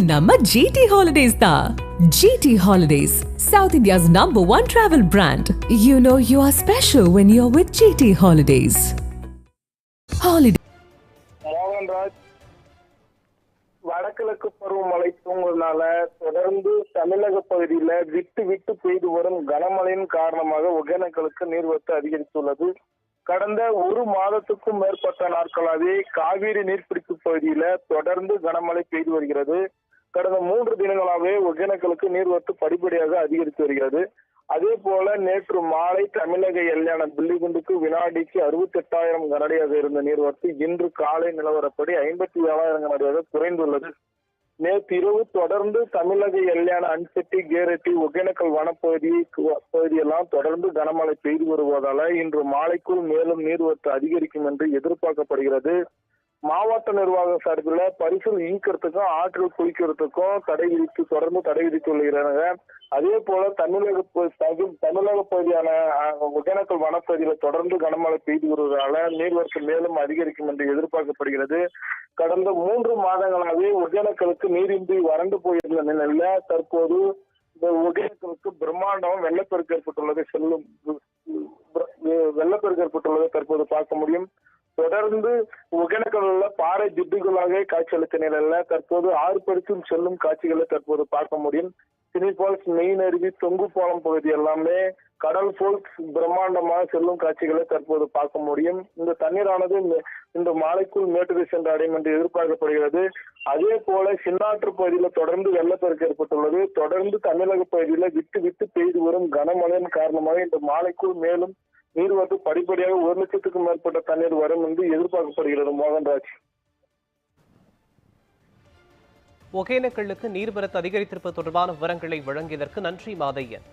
நம்ம GT holidays தான் GT holidays south India's number one travel brand you know you are special when you are with GT holidays holiday Mohanraj வடகிழக்கு பருவமழை தூங்குவதனால தொடர்ந்து தமிழக பகுதியில விட்டு விட்டு பெய்து வரும் கனமழையின் காரணமாக ஒகேனக்கலுக்கு நீர்வரத்து அதிகரித்துள்ளது. கடந்த ஒரு மாதத்துக்கும் மேற்பட்ட நாட்களாகவே காவிரி நீர்பிடிப்பு பகுதியில தொடர்ந்து கனமழை பெய்து வருகிறது. கடந்த மூன்று தினங்களாகவே ஒகேனக்கலுக்கு நீர்வரத்து படிப்படியாக அதிகரித்து வருகிறது. அதே போல நேற்று மாலை தமிழக எல்லையான பில்லிகுண்டுக்கு வினாடிக்கு அறுபத்தி எட்டாயிரம் கனடியாக இருந்த நீர்வரத்து இன்று காலை நிலவரப்படி ஐம்பத்தி ஏழாயிரம் கனடியாக குறைந்துள்ளது. நேற்று இரவு தொடர்ந்து தமிழக எல்லையான அன்செட்டி கேரட்டி ஒகேனக்கல் வனப்பகுதி பகுதியெல்லாம் தொடர்ந்து கனமழை பெய்து வருவதால இன்று மாலைக்குள் மேலும் நீர்வரத்து அதிகரிக்கும் என்று எதிர்பார்க்கப்படுகிறது. மாவட்ட நிர்வாகம் சார்பில் பரிசல் ஈக்கிறதுக்கும் ஆற்றில் குளிக்கிறதுக்கும் தடை விதித்து தொடர்ந்து தடை விதித்து வருகிறாங்க அதே போல தமிழக தமிழக பகுதியான ஒகேனக்கல் வனப்பகுதியில தொடர்ந்து கனமழை பெய்து வருவதால நீர்வரத்து மேலும் அதிகரிக்கும் என்று எதிர்பார்க்கப்படுகிறது. கடந்த மூன்று மாதங்களாகவே ஒகேனக்கலுக்கு நீரின்றி வறண்டு போயிருந்த நிலையில தற்போது இந்த ஒகேனக்கலுக்கு பிரம்மாண்டம் வெள்ளப்பெருக்கு ஏற்பட்டுள்ளதை செல்லும் வெள்ளப்பெருக்கு ஏற்பட்டுள்ளதை தற்போது பார்க்க முடியும். தொடர்ந்து ஒகேனக்கல்ல பாறை திட்டுகளாக காட்சியளித்த நிலையில தற்போது ஆர்ப்பரித்தும் செல்லும் காட்சிகளை தற்போது பார்க்க முடியும். சினி ஃபால்ஸ் மெயின் அருவி தொங்கு பாலம் பகுதி எல்லாமே கடல் போல் பிரம்மாண்டமாக செல்லும் காட்சிகளை தற்போது பார்க்க முடியும். இந்த தண்ணீரானது இந்த- மாலைக்குள் மேட்டூரை சென்று அடையும் என்று எதிர்பார்க்கப்படுகிறது. அதே போல சின்னாற்று பகுதியில தொடர்ந்து வெள்ளப்பெருக்கு ஏற்பட்டுள்ளது. தொடர்ந்து தமிழக பகுதியில விட்டு விட்டு பெய்து வரும் கனமழையின் காரணமாக இந்த மாலைக்குள் மேலும் நீர்வரத்து படிப்படியாக ஒரு லட்சத்துக்கும் மேற்பட்ட தண்ணீர் வரும் என்று எதிர்பார்க்கப்படுகிறது மோகன்ராஜ். ஒகேனக்கல்லுக்கு நீர்வரத்து அதிகரித்திருப்பது தொடர்பான விவரங்களை வழங்கியதற்கு நன்றி மாதையன்.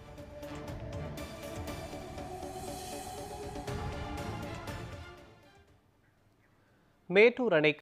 மேட்டூர் அணைக்கு